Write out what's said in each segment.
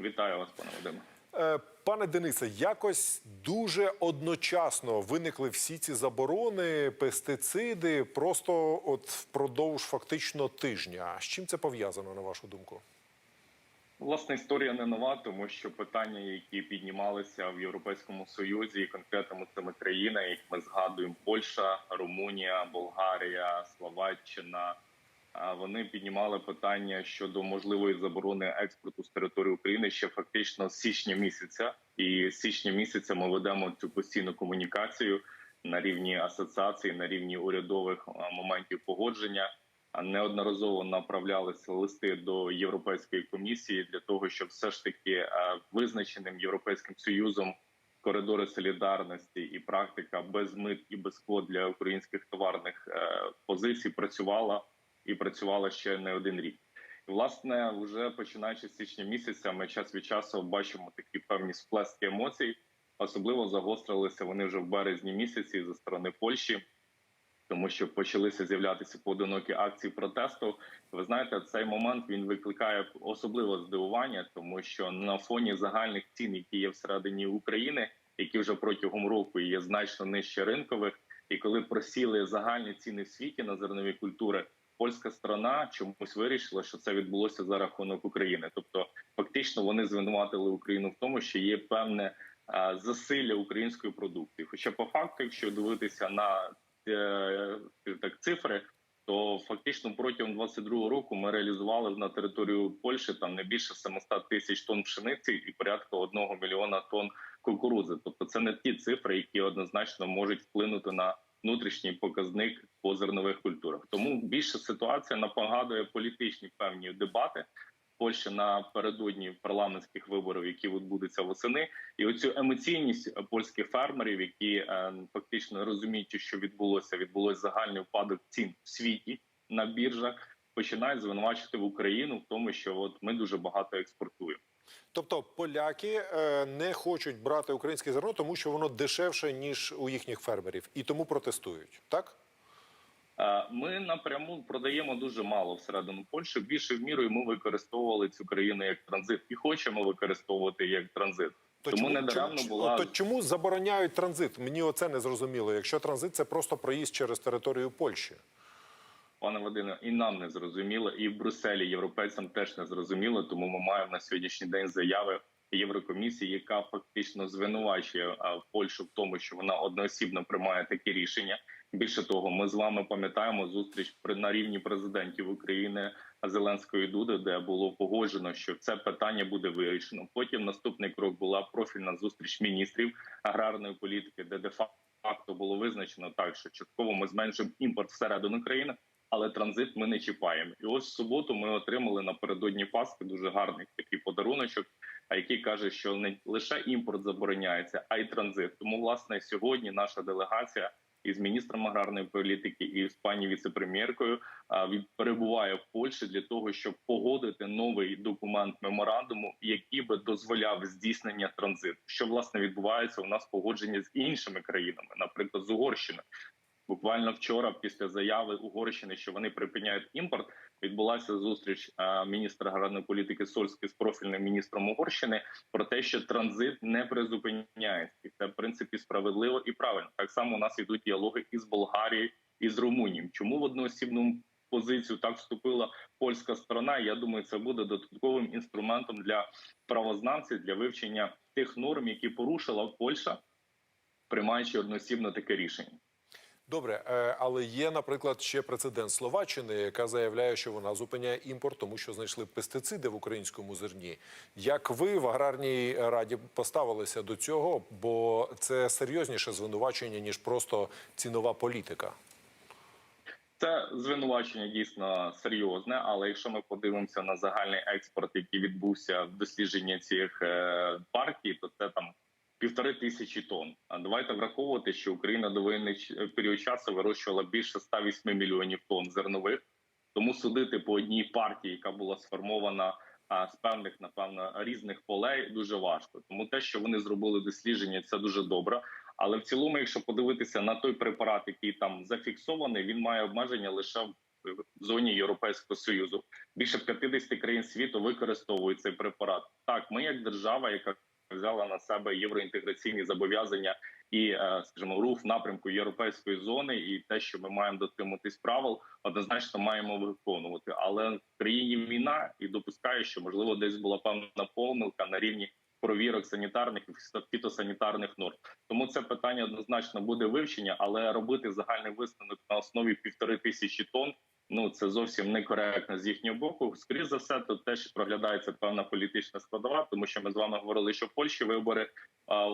Вітаю вас, пане Вадиме. Е, Пане Денисе, якось дуже одночасно виникли всі ці заборони, пестициди, просто от впродовж фактично тижня. З чим це пов'язано, на вашу думку? Власне, історія не нова, тому що питання, які піднімалися в Європейському Союзі, і конкретно цими країнами, як ми згадуємо, Польща, Румунія, Болгарія, Словаччина. Вони піднімали питання щодо можливої заборони експорту з території України ще фактично з січня місяця. І з січня місяця ми ведемо цю постійну комунікацію на рівні асоціації, на рівні урядових моментів погодження. Неодноразово направлялися листи до Європейської комісії для того, щоб все ж таки визначеним європейським союзом коридори солідарності і практика без мит і без квот для українських товарних е, позицій працювала і працювала ще не один рік. І, власне, вже починаючи з січня місяця, ми час від часу бачимо такі певні сплески емоцій. Особливо загострилися вони вже в березні місяці зі сторони Польщі тому що почалися з'являтися поодинокі акції протесту. Ви знаєте, цей момент він викликає особливе здивування, тому що на фоні загальних цін, які є всередині України, які вже протягом року є значно нижче ринкових, і коли просіли загальні ціни в світі на зернові культури. Польська сторона чомусь вирішила, що це відбулося за рахунок України. Тобто, фактично, вони звинуватили Україну в тому, що є певне а, засилля української продукції. Хоча, по факту, якщо дивитися на е, так цифри, то фактично протягом 22 року ми реалізували на територію Польщі там не більше 700 тисяч тонн пшениці і порядка 1 мільйона тонн кукурузи. Тобто, це не ті цифри, які однозначно можуть вплинути на внутрішній показник по зернових культурах. Тому більше ситуація напагадує політичні певні дебати. Польща напередодні парламентських виборів, які відбудуться восени, і оцю емоційність польських фермерів, які е, фактично розуміють, що відбулося, відбулося загальний впадок цін в світі на біржах, починають звинувачити в Україну в тому, що от ми дуже багато експортуємо. Тобто поляки е, не хочуть брати українське зерно, тому що воно дешевше ніж у їхніх фермерів, і тому протестують. Так Е, Ми напряму продаємо дуже мало всередину Польщі. Більше в мірою ми використовували цю країну як транзит і хочемо використовувати як транзит. то Тому чому, чому- була то чому забороняють транзит? Мені оце не зрозуміло. Якщо транзит це просто проїзд через територію Польщі. Пане Вадиме, і нам не зрозуміло, і в Брюсселі європейцям теж не зрозуміло. Тому ми маємо на сьогоднішній день заяви Єврокомісії, яка фактично звинувачує Польщу в тому, що вона одноосібно приймає такі рішення. Більше того, ми з вами пам'ятаємо зустріч на рівні президентів України Зеленської Дуди, де було погоджено, що це питання буде вирішено. Потім наступний крок була профільна зустріч міністрів аграрної політики, де де факто було визначено так, що частково ми зменшимо імпорт всередину країни, але транзит ми не чіпаємо. І ось в суботу ми отримали напередодні Пасхи дуже гарний такий подаруночок, який каже, що не лише імпорт забороняється, а й транзит. Тому власне сьогодні наша делегація. Із міністром аграрної політики і з пані віцепрем'єркою перебуває в Польщі для того, щоб погодити новий документ меморандуму, який би дозволяв здійснення транзиту. Що власне відбувається у нас погодження з іншими країнами, наприклад, з Угорщиною. Буквально вчора, після заяви Угорщини, що вони припиняють імпорт, відбулася зустріч міністра аграрної політики Сольський з профільним міністром Угорщини про те, що транзит не призупиняється, і це в принципі справедливо і правильно. Так само у нас йдуть діалоги із Болгарією і з Румунією. Чому в одноосібну позицію так вступила польська сторона? Я думаю, це буде додатковим інструментом для правознавців для вивчення тих норм, які порушила Польща, приймаючи одноосібно таке рішення. Добре, е, але є, наприклад, ще прецедент Словаччини, яка заявляє, що вона зупиняє імпорт, тому що знайшли пестициди в українському зерні. Як ви в аграрній раді поставилися до цього? Бо це серйозніше звинувачення ніж просто цінова політика. Це звинувачення дійсно серйозне, але якщо ми подивимося на загальний експорт, який відбувся в дослідженні цих е, партій, то це там півтори тисячі тонн. А давайте враховувати, що Україна до воєнний період часу вирощувала більше 108 мільйонів тонн зернових. Тому судити по одній партії, яка була сформована а, з певних, напевно, різних полей, дуже важко. Тому те, що вони зробили дослідження, це дуже добре. Але в цілому, якщо подивитися на той препарат, який там зафіксований, він має обмеження лише в в зоні Європейського союзу. Більше 50 країн світу використовують цей препарат. Так, ми як держава, яка взяла на себе євроінтеграційні зобов'язання і, е, скажімо, рух в напрямку європейської зони, і те, що ми маємо дотримуватись правил, однозначно маємо виконувати. Але в країні війна і допускаю, що можливо десь була певна помилка на рівні провірок санітарних і фітосанітарних норм. Тому це питання однозначно буде вивчення, але робити загальний висновок на основі півтори тисячі тонн. Ну це зовсім некоректно з їхнього боку. Скоріше за все, тут теж проглядається певна політична складова, тому що ми з вами говорили, що в Польщі вибори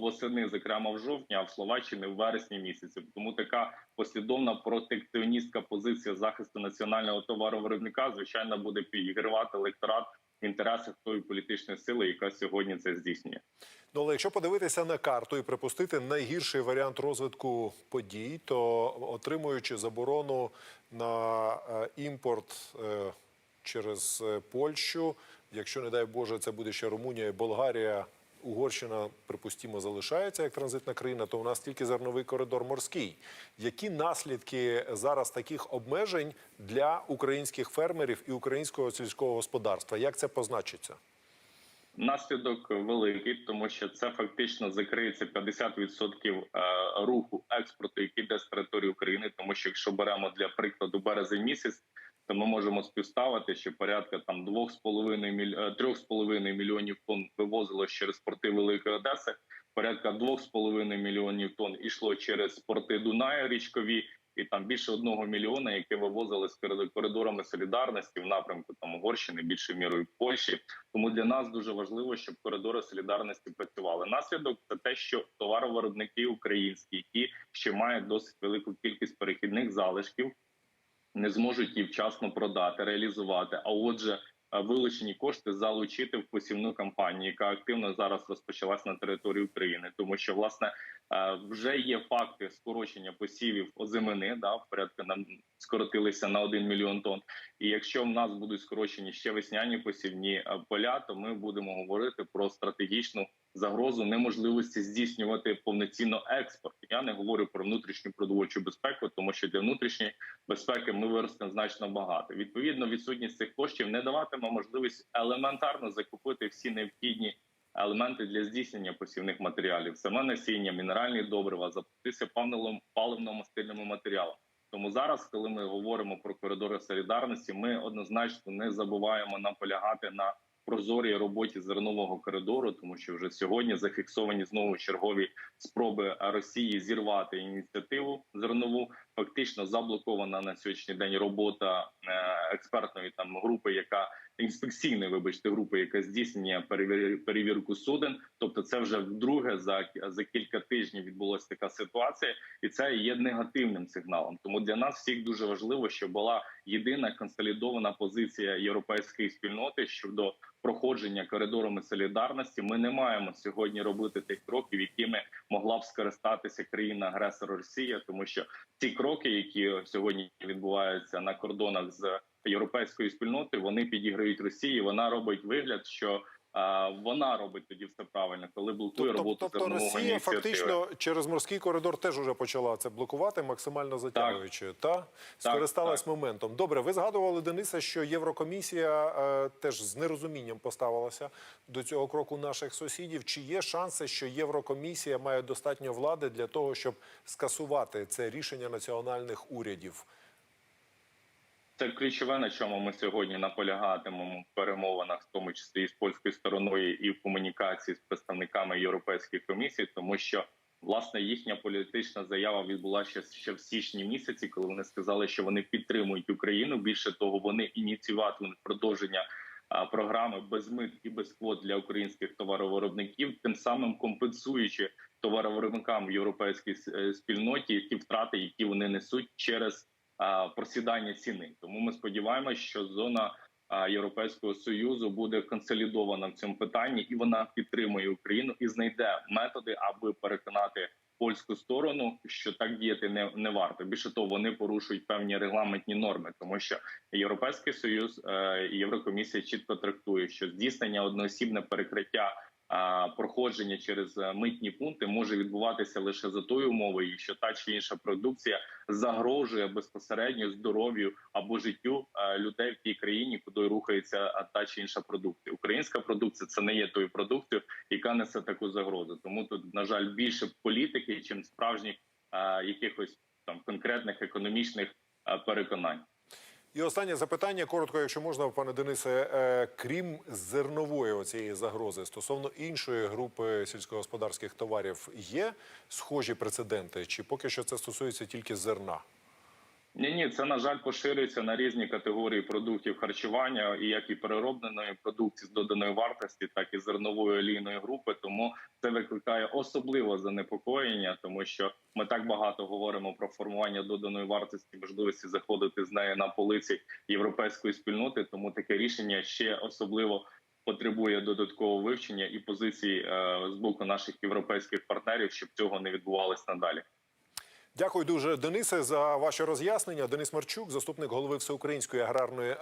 восени, зокрема в жовтні, а в Словаччині в вересні місяці. Тому така послідовна протекціоністська позиція захисту національного товаровиробника, звичайно, буде підігривати електорат інтересах тої політичної сили, яка сьогодні це здійснює. Ну, але якщо подивитися на карту і припустити найгірший варіант розвитку подій, то отримуючи заборону на е, імпорт е, через е, Польщу, якщо не дай Боже, це буде ще Румунія і Болгарія. Угорщина, припустімо, залишається як транзитна країна, то у нас тільки зерновий коридор морський. Які наслідки зараз таких обмежень для українських фермерів і українського сільського господарства? Як це позначиться? Наслідок великий, тому що це фактично закриється 50% е, руху експорту, який йде з території України. Тому що якщо беремо для прикладу березень місяць, то ми можемо співставити, що порядка там 2,5 міль... 3,5 мільйонів тонн вивозилось через порти Великої Одеси. Порядка 2,5 мільйонів тонн ішло через порти Дунаю річкові, і там більше одного мільйона, яке вивозили з коридорами солідарності в напрямку там Угорщини, більшою мірою Польщі. Тому для нас дуже важливо, щоб коридори солідарності працювали. Наслідок це те, що товаровиробники українські, які ще мають досить велику кількість перехідних залишків, не зможуть її вчасно продати, реалізувати. А отже, вилучені кошти залучити в посівну кампанію, яка активно зараз розпочалась на території України, тому що власне вже є факти скорочення посівів озимини. Да, в порядку нам скоротилися на 1 мільйон тонн. І якщо в нас будуть скорочені ще весняні посівні поля, то ми будемо говорити про стратегічну загрозу неможливості здійснювати повноцінно експорт. Я не говорю про внутрішню продовольчу безпеку, тому що для внутрішньої безпеки ми виростемо значно багато. Відповідно, відсутність цих коштів не даватиме можливість елементарно закупити всі необхідні. Елементи для здійснення посівних матеріалів, саме насіння, мінеральні добрива, запуститися паливно-мастильними матеріалами. Тому зараз, коли ми говоримо про коридори солідарності, ми однозначно не забуваємо наполягати на прозорій роботі зернового коридору, тому що вже сьогодні зафіксовані знову чергові спроби Росії зірвати ініціативу зернову. Фактично заблокована на сьогоднішній день робота експертної там групи, яка інспекційної, вибачте, групи, яка здійснює перевірку суден. Тобто, це вже вдруге за за кілька тижнів відбулася така ситуація, і це є негативним сигналом. Тому для нас всіх дуже важливо, щоб була єдина консолідована позиція європейської спільноти щодо проходження коридорами солідарності. Ми не маємо сьогодні робити тих кроків, якими могла б скористатися країна-агресор Росія, тому що ці кроки, які сьогодні відбуваються на кордонах з європейською спільнотою, вони підіграють Росії. Вона робить вигляд, що вона робить тоді все правильно, коли блокує тобто, роботу тобто зернового Росія ініціативи. фактично через морський коридор теж уже почала це блокувати, максимально затягуючи. Та скористалась так. моментом. Добре, ви згадували Дениса, що Єврокомісія е, теж з нерозумінням поставилася до цього кроку наших сусідів. Чи є шанси, що Єврокомісія має достатньо влади для того, щоб скасувати це рішення національних урядів? Це ключове, на чому ми сьогодні наполягатимемо в перемовинах, в тому числі і з польською стороною, і в комунікації з представниками Європейської комісії, тому що власне їхня політична заява відбулася ще, ще в січні місяці, коли вони сказали, що вони підтримують Україну. Більше того, вони ініціюватимуть продовження програми без мит і без квот для українських товаровиробників, тим самим компенсуючи товаровиробникам в європейській е, спільноті ті втрати, які вони несуть через просідання ціни. Тому ми сподіваємося, що зона Європейського союзу буде консолідована в цьому питанні, і вона підтримує Україну і знайде методи, аби переконати польську сторону, що так діяти не не варто. Більше того, вони порушують певні регламентні норми, тому що європейський союз е, і Єврокомісія чітко трактує, що здійснення одноосібне перекриття проходження через е, митні пункти може відбуватися лише за тою умовою, якщо та чи інша продукція загрожує безпосередньо здоров'ю або життю е, людей в тій країні, куди рухається та чи інша продукція. Українська продукція це не є тою продукцією, яка несе таку загрозу. Тому тут, на жаль, більше політики, чим справжніх е, якихось там конкретних економічних е, переконань. І останнє запитання, коротко, якщо можна, пане Денисе, е, крім зернової оцієї загрози стосовно іншої групи сільськогосподарських товарів, є схожі прецеденти, чи поки що це стосується тільки зерна? Ні, ні, це на жаль поширюється на різні категорії продуктів харчування, і як і переробленої продукції з доданою вартості, так і зернової олійної групи. Тому це викликає особливе занепокоєння, тому що ми так багато говоримо про формування доданої вартості, можливості заходити з нею на полиці європейської спільноти. Тому таке рішення ще особливо потребує додаткового вивчення і позицій е, з боку наших європейських партнерів, щоб цього не відбувалось надалі. Дякую дуже, Денисе, за ваше роз'яснення. Денис Марчук, заступник голови Всеукраїнської аграрної